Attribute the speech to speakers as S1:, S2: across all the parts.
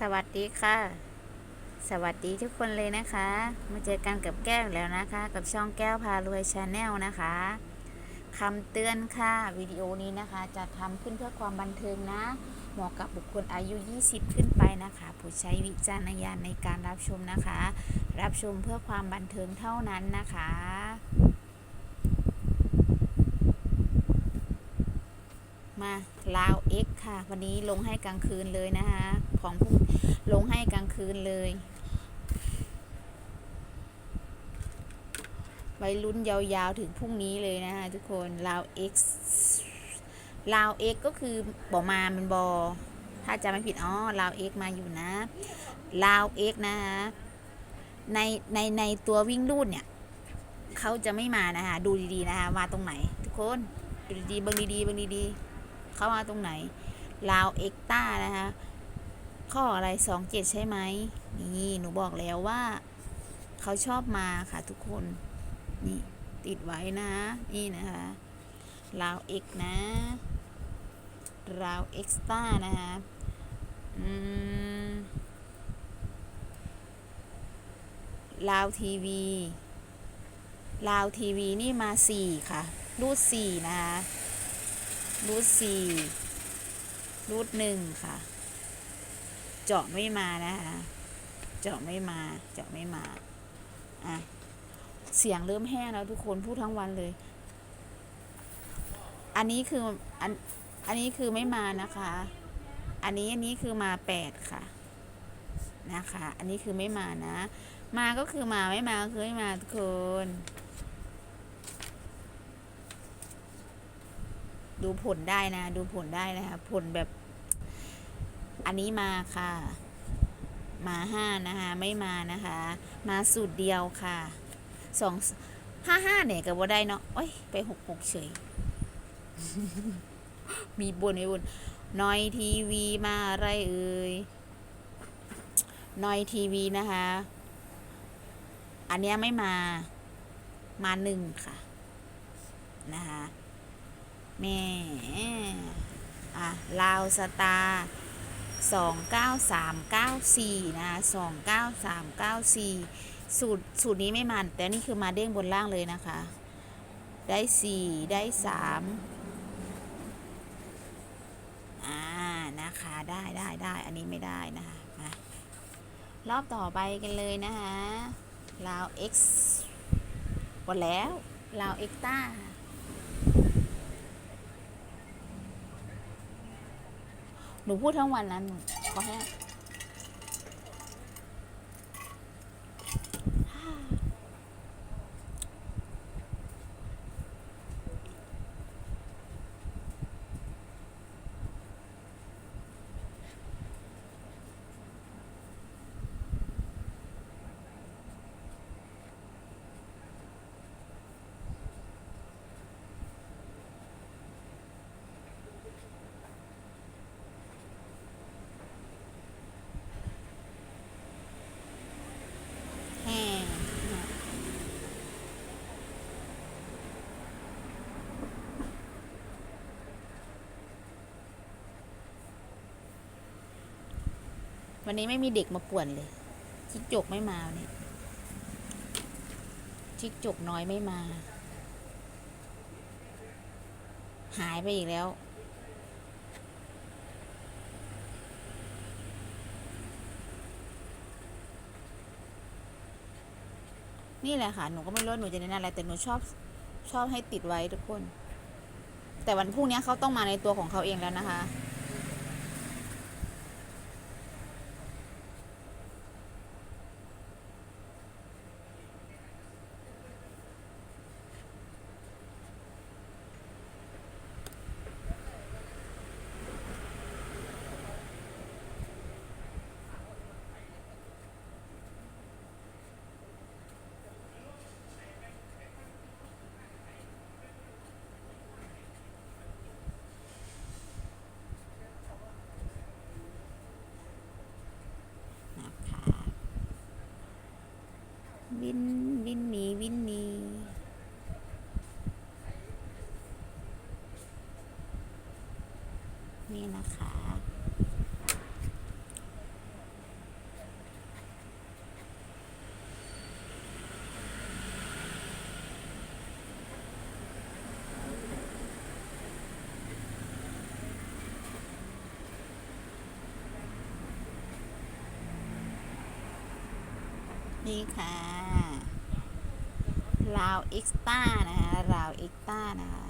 S1: สวัสดีค่ะ สวัสดีทุกคนเลยนะคะ มาเจอกันกับแก้วแล้วนะคะ กับช่องแก้วพารวยชาแนลนะคะคำเตือนค่ะวิดีโอนี้นะคะ จะทำขึ้นเพื่อความบันเทิงนะ เหมาะกับบุคคลอายุ 20 ขึ้นไปนะคะ ผู้ใช้วิจารณญาณในการรับชมนะคะ รับชมเพื่อความบันเทิงเท่านั้นนะคะ มาลาว X ค่ะ วันนี้ลงให้กลางคืนเลยนะคะ ของพวกลงให้กลางคืนเลยไว้ลุ้นยาวๆถึงพรุ่งนี้เลยนะคะทุกคนลาว X ลาว X ก็คือบอมามันบอถ้าจำไม่ผิดอ๋อลาว X มาอยู่นะลาว X นะคะในในในตัววิ่งรูดเนี่ยเขาจะไม่มานะคะดูดีๆนะคะมาตรงไหน ทุกคนดูดีๆเบิ่งดีๆเบิ่งดีๆ เข้ามาตรงไหนลาวเอ็กต้านะคะ ข้ออะไรสองเจ็ดใช่ไหมนี่หนูบอกแล้วว่า เขาชอบมาค่ะทุกคนนี่ติดไว้นะนี่นะคะลาวเอ็กนะลาวเอ็กต้านะคะอืมลาวทีวีลาวทีวีนี่มาสี่ค่ะ รูดสี่นะคะ รูดสี่รูดหนึ่งค่ะ เจาะไม่มานะคะ เจาะไม่มา เจาะไม่มา อะ เสียงเริ่มแห้งแล้วทุกคนพูดทั้งวันเลย อันนี้คืออันอันนี้คือไม่มานะคะ อันนี้อันนี้คือมาแปดค่ะ นะคะ อันนี้คือไม่มานะ มาก็คือมาไม่มาก็คือไม่มาทุกคน ดูผลได้นะ ดูผลได้นะคะผลแบบ อันนี้มาค่ะ มาห้านะคะไม่มานะคะ มาสูตรเดียวค่ะสองห้าห้าเนี่ยกับว่าได้เนาะโอ้ยไปหกหกเฉย มีบนมีบนน้อยทีวีมาอะไรเอ่ยน้อยทีวีนะคะ อันเนี้ยไม่มามาหนึ่งค่ะนะคะ แม่อะลาวสตาร์สองเก้าสามเก้าสี่นะสองเก้าสามเก้าสี่สูตรสูตรนี้ไม่มาแต่นี่คือมาเด้งบนล่างเลยนะคะ ได้สี่ได้สามอ่านะคะได้ได้ได้อันนี้ไม่ได้นะคะมารอบต่อไปกันเลยนะคะลาว X หมดแล้วลาว X ต้า หนูพูดทั้งวันนั้นขอให้ แห้ง วันนี้ไม่มีเด็กมาป่วนเลยจิกจกไม่มาวันนี้จิกจกน้อยไม่มา หายไปอีกแล้ว นี่แหละค่ะ หนูก็ไม่รู้หนูจะเน้นอะไร แต่หนูชอบชอบให้ติดไว้ทุกคน แต่วันพรุ่งนี้เขาต้องมาในตัวของเขาเองแล้วนะคะ วินวินนีวินนีนี่นะคะ นี่ค่ะลาวเอ็กซ์ต้านะคะลาวเอ็กซ์ต้านะคะ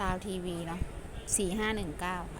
S1: ลาวทีวีเนาะสี่ห้าหนึ่งเก้าค่ะ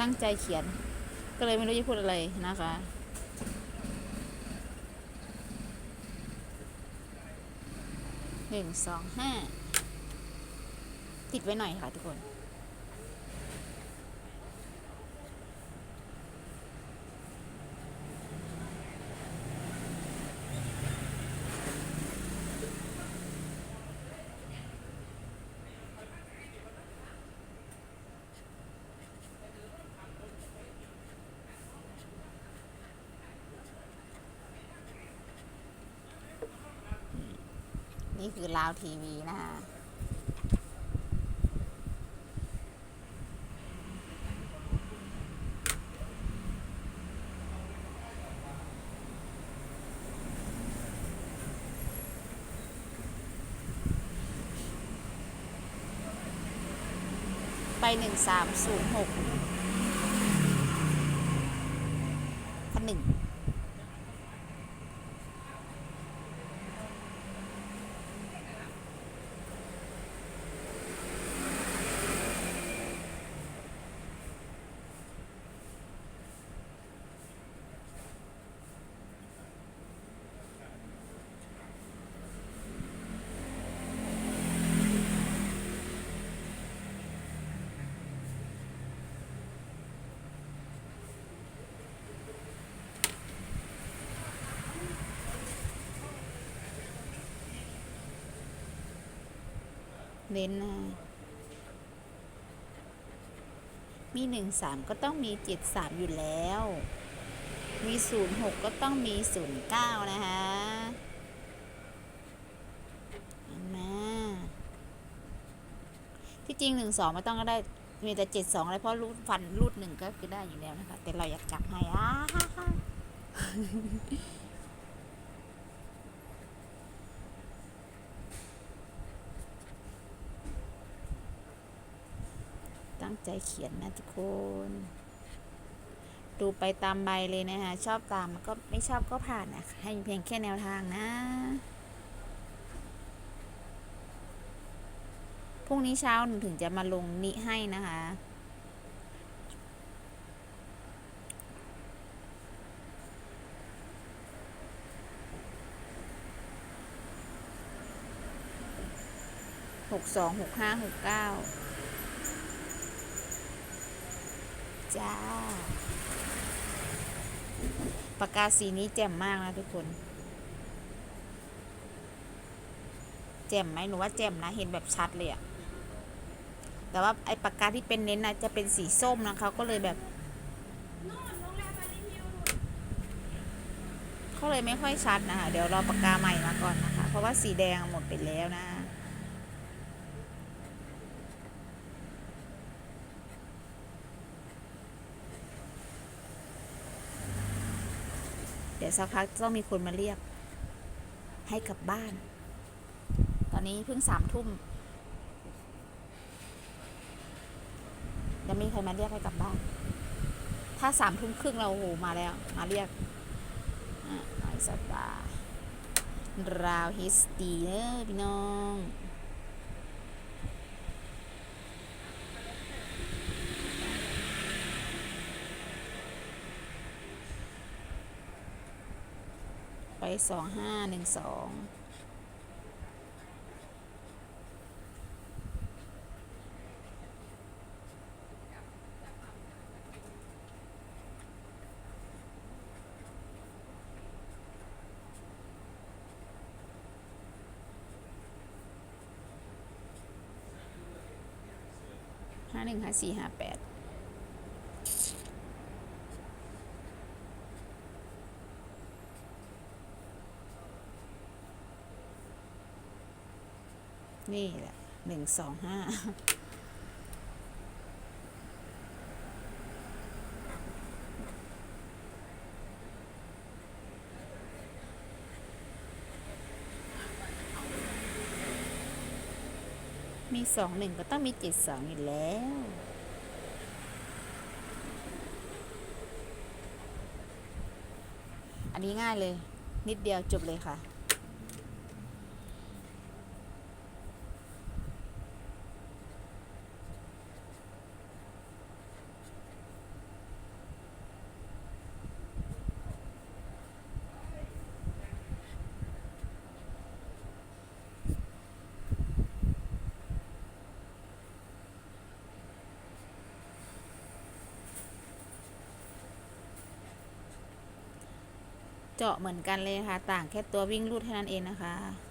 S1: ตั้งใจเขียน ก็เลยไม่รู้จะพูดอะไรนะคะ หนึ่งสองห้า ติดไว้หน่อยค่ะทุกคน นี่คือลาวทีวีนะคะไปหนึ่งสามศูนย์หกพันหนึ่ง เน้นนะมีหนึ่งสามก็ต้องมีเจ็ดสามอยู่แล้ว มีศูนย์หกก็ต้องมีศูนย์เก้านะคะเห็นไหมที่จริงหนึ่งสองไม่ต้องก็ได้ มีแต่เจ็ดสองเลยเพราะรูดฟันรูดหนึ่งก็คือได้อยู่แล้วนะคะ แต่เราอยากจับให้อ่าฮ่าฮ่า ตั้ง ใจเขียนนะทุกคน ดูไปตามใบเลยนะคะ ชอบตามก็ไม่ชอบก็ผ่านนะให้เพียงแค่แนวทางนะพรุ่งนี้เช้าหนูถึงจะมาลงนิให้นะคะหกสองหกห้าหกเก้า จ้า ปากกาสีนี้แจ่มมากนะทุกคน แจ่มไหมหนูว่าแจ่มนะ เห็นแบบชัดเลยอะแต่ว่าไอ้ปากกาที่เป็นเน้นนะจะเป็นสีส้มนะคะก็เลยแบบเขาเลยไม่ค่อยชัดนะคะเดี๋ยวรอปากกาใหม่มาก่อนนะคะ เพราะว่าสีแดงหมดไปแล้วนะ เดี๋ยวสักพักต้องมีคนมาเรียก ให้กลับบ้าน ตอนนี้เพิ่งสามทุ่มยังไม่มีใครมาเรียกให้กลับบ้าน ถ้าสามทุ่มครึ่งเราโอ้โหมาแล้ว มาเรียกอะไอสตาร์ราวฮิสตีเนอพี่น้อง สองห้าหนึ่งสองห้าหนึ่งห้าสี่ห้าแปด นี่แหละหนึ่งสองห้ามีสองหนึ่งก็ต้องมีเจ็ดสองอยู่แล้ว อันนี้ง่ายเลย นิดเดียวจบเลยค่ะ เจาะเหมือนกันเลยค่ะต่างแค่ตัววิ่งรูดเท่านั้นเองนะคะ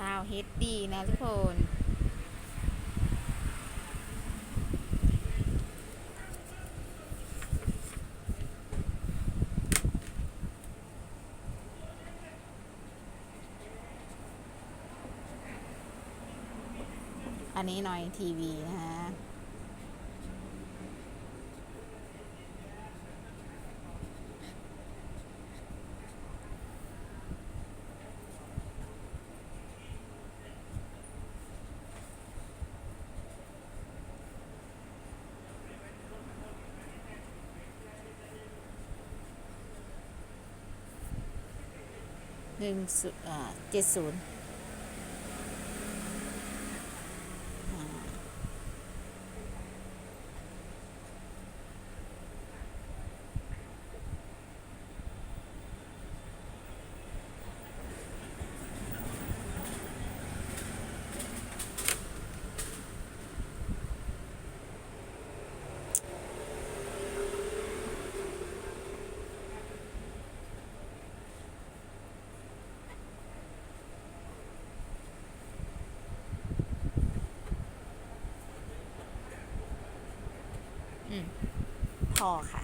S1: ลาวเฮดดีนะทุกคนอันนี้หน่อยทีวีนะฮะึ่งเจ็ดศูนย์ พอ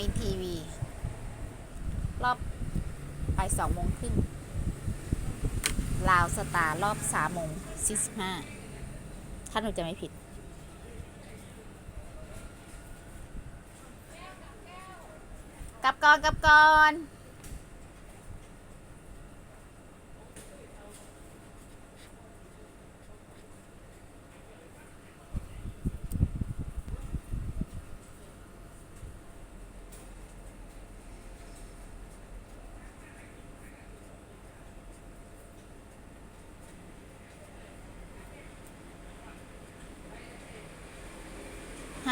S1: นอยทีวี รอบไปสองโมงครึ่งลาวสตาร์รอบสามโมงสี่สิบห้าถ้าหนูจะไม่ผิด กลับก่อน กลับก่อน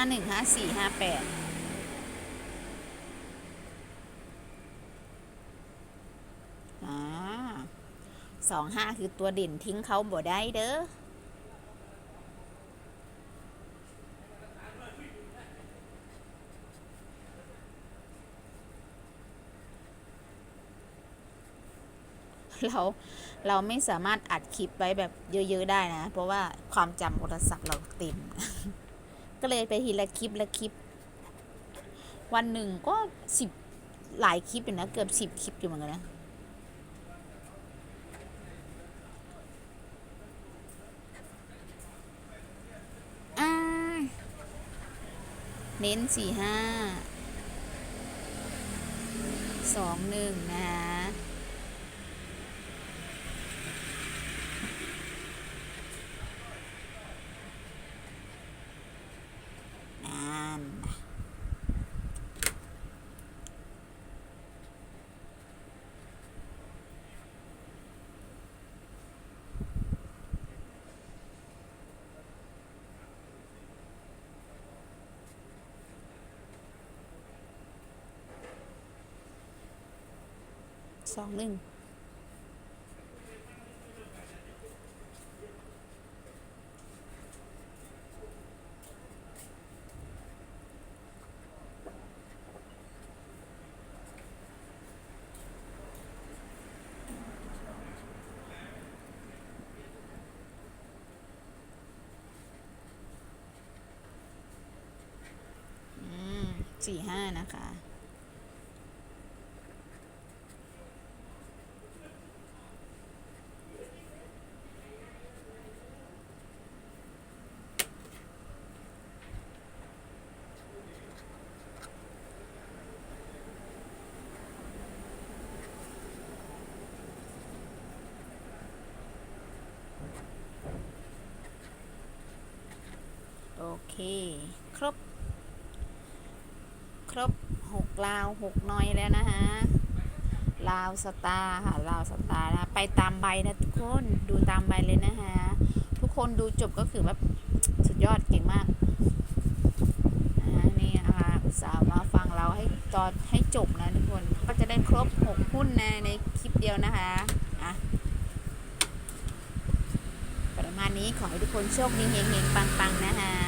S1: ห้าหนึ่งห้าสี่ห้าแปดอ่าสองห้าคือตัวเด่นทิ้งเขาบ่ได้เด้อเราเราไม่สามารถอัดคลิปไว้แบบเยอะ ๆ ได้นะ เพราะว่าความจำโทรศัพท์เราเต็ม ก็เลยไปทีละคลิปละคลิป วันหนึ่งก็สิบหลายคลิปอยู่นะ เกือบสิบคลิปอยู่เหมือนกันนะอ่าเน้นสี่ห้าสองหนึ่งนะ นั่น สองหนึ่งอืมสี่ห้านะคะ โอเค ครบ ครบหกลาวหกหน้อยแล้วนะคะลาวสตาร์ค่ะลาวสตาร์นะไปตามใบนะทุกคนดูตามใบเลยนะคะทุกคนดูจบก็คือแบบสุดยอดเก่งมากนะคะนี่นะคะสาห์มาฟังเราให้ตอนให้จบนะทุกคนก็จะได้ครบหกหุ้นนะในคลิปเดียวนะคะอะประมาณนี้ขอให้ทุกคนโชคดีเฮงๆปังๆนะคะ